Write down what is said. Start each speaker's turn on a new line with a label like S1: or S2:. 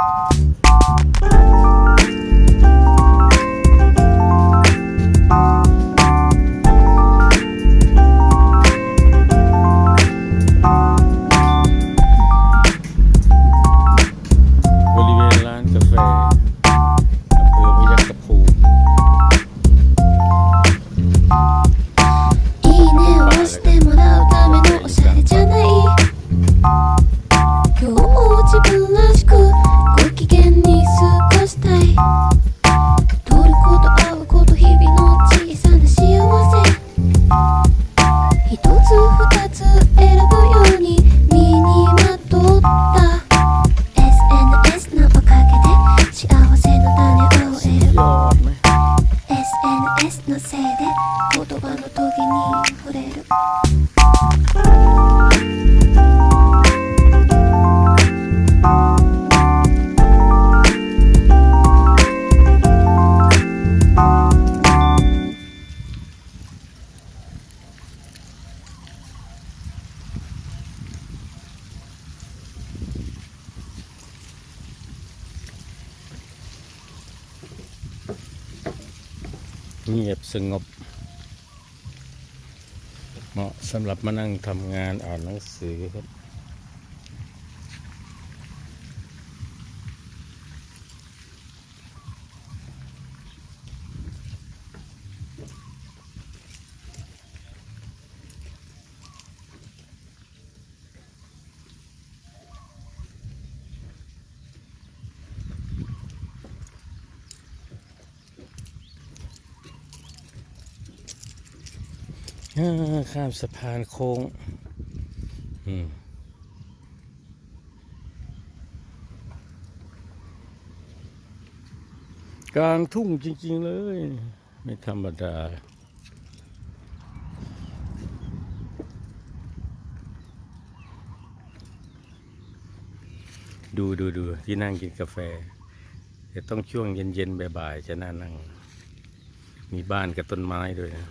S1: you のせいで言葉の棘に触れる。
S2: เงียบสงบ เหมาะสำหรับมานั่งทำงานอ่านหนังสือครับ ข้ามสะพานโค้งกลางทุ่งจริง ๆ เลย ไม่ธรรมดาดูดูดูที่นั่งกินกาแฟจะต้องช่วงเย็นๆบ่ายๆจะน่านั่ง มีบ้านกับต้นไม้ด้วยนะ